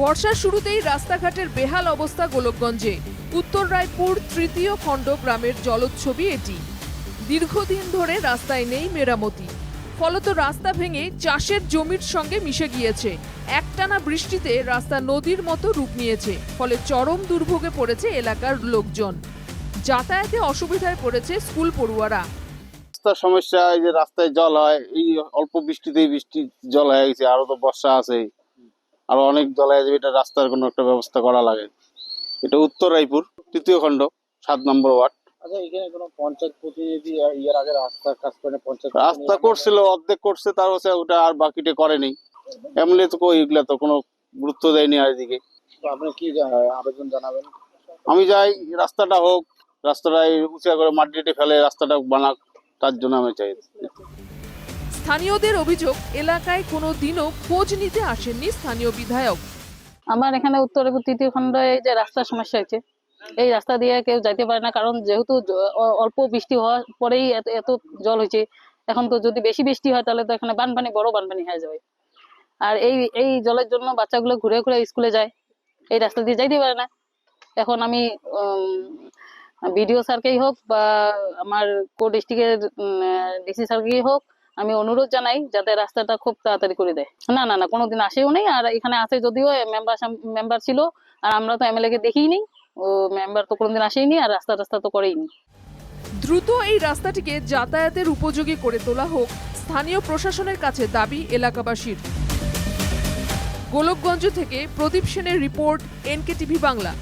বর্ষার শুরুতেই রাস্তাঘাটের বেহাল অবস্থা গোলকগঞ্জে। উত্তর রায়পুর তৃতীয় খণ্ড গ্রামের জলোচ্ছবি এটি। দীর্ঘদিন ধরে রাস্তায় নেই মেরামতি। ফলত রাস্তা ভেঙে চাষের জমির সঙ্গে মিশে গিয়েছে। একটানা বৃষ্টিতে রাস্তা নদীর মতো রূপ নিয়েছে, ফলে চরম দুর্ভোগে পড়েছে এলাকার লোকজন। যাতায়াতে অসুবিধায় পড়েছে স্কুল পড়ুয়ারা। রাস্তার সমস্যা, এই যে রাস্তায় জল হয়, এই অল্প বৃষ্টিতেই বৃষ্টি জল হয়ে গেছে আরও তো বর্ষা আছে আরও অনেক জল হয়ে যাবে এটা রাস্তার কোনো একটা ব্যবস্থা করা লাগে। এটা উত্তর রায়পুর তৃতীয় খণ্ড সাত নম্বর ওয়ার্ড। আচ্ছা এখানে কোনো পঞ্চায়েত প্রতিনিধি এর আগে রাস্তার পঞ্চায়েত রাস্তা করছিল অর্ধেক করছে তার হচ্ছে ওটা আর বাকিটা করেনি। এমনি তো এগুলা তো কোনো গুরুত্ব দেয়নি আর এদিকে। তো আপনি কি আবেদন জানাবেন? আমি যাই রাস্তাটা হোক রাস্তাটা উঁচা করে মাটিতে ফেলে রাস্তাটা বানাক তার জন্য আমি চাই। স্থানীয়দের অভিযোগ, এলাকায় কোনো দিনও খোঁজ নিতে আসেননি স্থানীয় বিধায়ক। আমার এখানে উত্তরে তৃতীয় খণ্ডে এই যে রাস্তার সমস্যা হয়েছে, এই রাস্তা দিয়ে কেউ যাইতে পারে না, কারণ যেহেতু অল্প বৃষ্টি হওয়ার পরেই এত জল হয়েছে, এখন তো যদি বেশি বৃষ্টি হয় তাহলে তো এখানে বানপানি, বড় বানপানি হয়ে যাবে। আর এই এই জলের জন্য বাচ্চাগুলো ঘুরে ঘুরে স্কুলে যায়, এই রাস্তা দিয়ে যাইতে পারে না। এখন আমি বিডিও স্যারকেই হোক বা আমার কো, ডিস্ট্রিক্টের ডিসি স্যারকেই হোক আমি অনুরোধ জানাই যাতে রাস্তাটা খুব তাড়াতাড়ি করে দেয়। না না না, কোনোদিন আসেও নেই, আর এখানে আসে যদিও মেম্বার মেম্বার ছিল, আর আমরা তো এমএলএ কে দেখিই ও মেম্বার তো কোনোদিন আসেইনি আর রাস্তা রাস্তা তো করেইনি দ্রুত এই রাস্তাটিকে যাতায়াতের উপযোগী করে তোলা হোক, স্থানীয় প্রশাসনের কাছে দাবি এলাকাবাসীর। গোলকগঞ্জ থেকে প্রদীপ সেনের রিপোর্ট এনকে টিভি বাংলা।